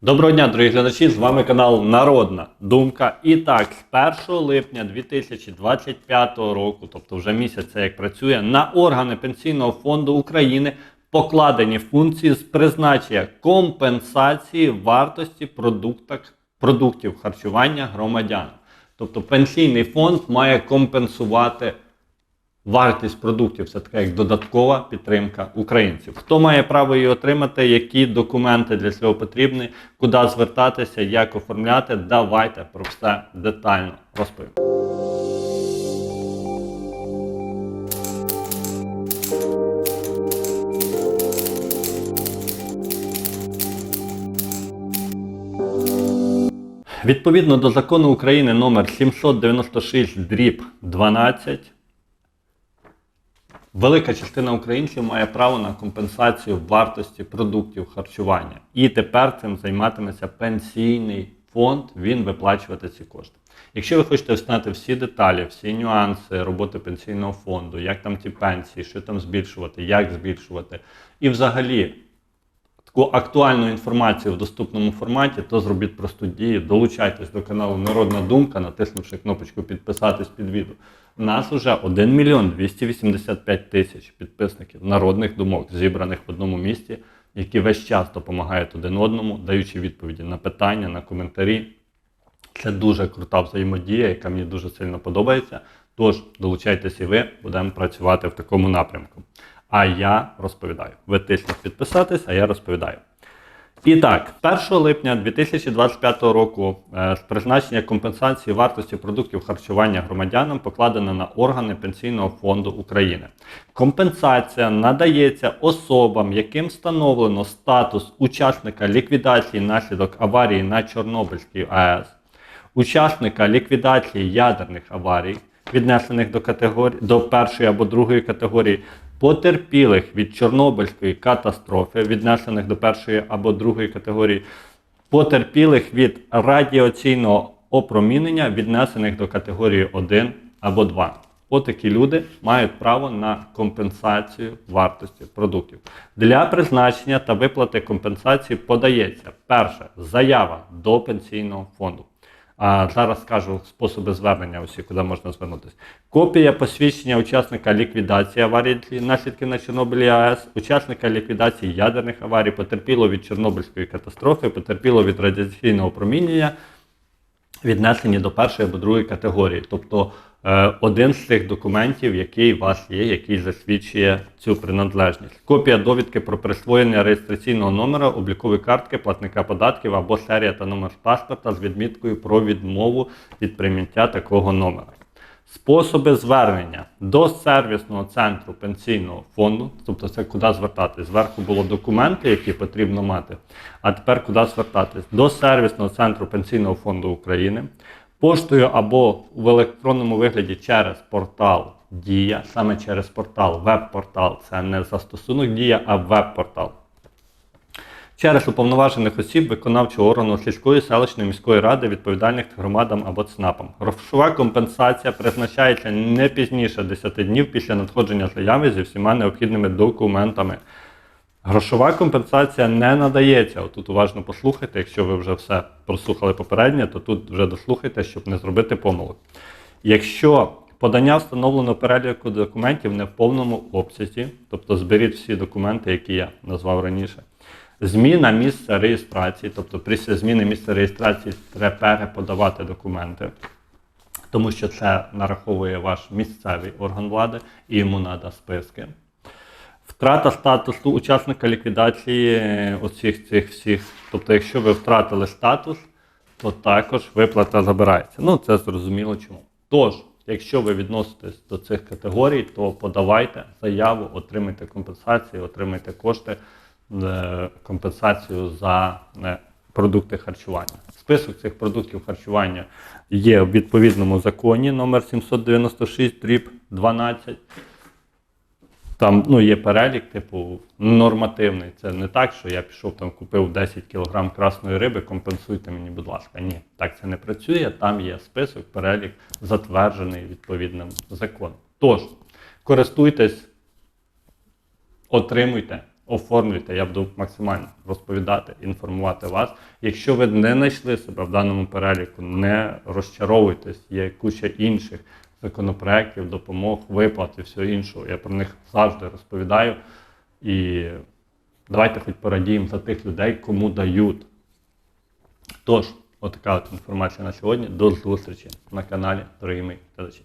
Доброго дня, дорогі глядачі! З вами канал Народна Думка. І так, з 1 липня 2025 року, тобто вже місяць це як працює, на органи Пенсійного фонду України покладені функції з призначення компенсації вартості продуктів харчування громадян. Тобто пенсійний фонд має компенсувати Вартість продуктів це така як додаткова підтримка українців. Хто має право її отримати, які документи для цього потрібні, куди звертатися, як оформляти, давайте про все детально розповім. Відповідно до закону України номер 796 дріб 12 Велика частина українців має право на компенсацію вартості продуктів харчування. І тепер цим займатиметься пенсійний фонд, він виплачувати ці кошти. Якщо ви хочете знати всі деталі, всі нюанси роботи пенсійного фонду, як там ці пенсії, що там збільшувати, як збільшувати, і взагалі актуальну інформацію в доступному форматі, то зробіть просту дію. Долучайтесь до каналу Народна Думка, натиснувши кнопочку підписатись під відео. У нас уже 1 мільйон 285 тисяч підписників народних думок, зібраних в одному місті, які весь час допомагають один одному, даючи відповіді на питання, на коментарі. Це дуже крута взаємодія, яка мені дуже сильно подобається. Тож долучайтесь і ви, будемо працювати в такому напрямку. А я розповідаю. Ви тисніть підписатись, а я розповідаю. І так, 1 липня 2025 року е, з призначення компенсації вартості продуктів харчування громадянам покладено на органи Пенсійного фонду України. Компенсація надається особам, яким встановлено статус учасника ліквідації наслідок аварії на Чорнобильській АЕС, учасника ліквідації ядерних аварій, віднесених до категорії до першої або другої категорії, потерпілих від Чорнобильської катастрофи, віднесених до першої або другої категорії, потерпілих від радіаційного опромінення, віднесених до категорії 1 або 2. Отакі люди мають право на компенсацію вартості продуктів. Для призначення та виплати компенсації подається перше заява до пенсійного фонду. А зараз скажу способи звернення усі, куди можна звернутися. Копія посвідчення учасника ліквідації аварії наслідки на Чорнобилі АЕС, учасника ліквідації ядерних аварій, потерпіло від Чорнобильської катастрофи, потерпіло від радіаційного промінення, віднесені до першої або другої категорії. Тобто один з цих документів, який у вас є, який засвідчує цю приналежність. Копія довідки про присвоєння реєстраційного номера, облікової картки, платника податків або серія та номер паспорта з відміткою про відмову від прийняття такого номера. Способи звернення до сервісного центру пенсійного фонду, тобто це куди звертатись. Зверху було документи, які потрібно мати. А тепер куди звертатись? До сервісного центру пенсійного фонду України, поштою або в електронному вигляді через портал Дія, саме через портал, веб-портал. Це не застосунок Дія, а веб-портал через уповноважених осіб виконавчого органу сільської селищної міської ради відповідальних громадам або ЦНАПам. Грошова компенсація призначається не пізніше 10 днів після надходження заяви зі всіма необхідними документами. Грошова компенсація не надається. Отут уважно послухайте, якщо ви вже все прослухали попереднє, то тут вже дослухайте, щоб не зробити помилок. Якщо подання встановлено переліку документів не в повному обсязі, тобто зберіть всі документи, які я назвав раніше. Зміна місця реєстрації, тобто після зміни місця реєстрації треба переподавати документи, тому що це нараховує ваш місцевий орган влади і йому треба списки. Втрата статусу учасника ліквідації оцих цих всіх. Тобто, якщо ви втратили статус, то також виплата забирається. Ну, це зрозуміло чому. Тож, якщо ви відноситесь до цих категорій, то подавайте заяву, отримайте компенсацію, отримайте кошти, е, компенсацію за е, продукти харчування. Список цих продуктів харчування є в відповідному законі номер 796 дріб 12. Там ну, є перелік, типу, нормативний. Це не так, що я пішов там, купив 10 кг красної риби, компенсуйте мені, будь ласка. Ні, так це не працює. Там є список, перелік, затверджений відповідним законом. Тож, користуйтесь, отримуйте, оформлюйте, я буду максимально розповідати, інформувати вас. Якщо ви не знайшли себе в даному переліку, не розчаровуйтесь, є куча інших законопроєктів, допомог, виплат і всього іншого. Я про них завжди розповідаю. І давайте хоч порадіємо за тих людей, кому дають. Тож, отака от інформація на сьогодні. До зустрічі на каналі, дорогі мої глядачі.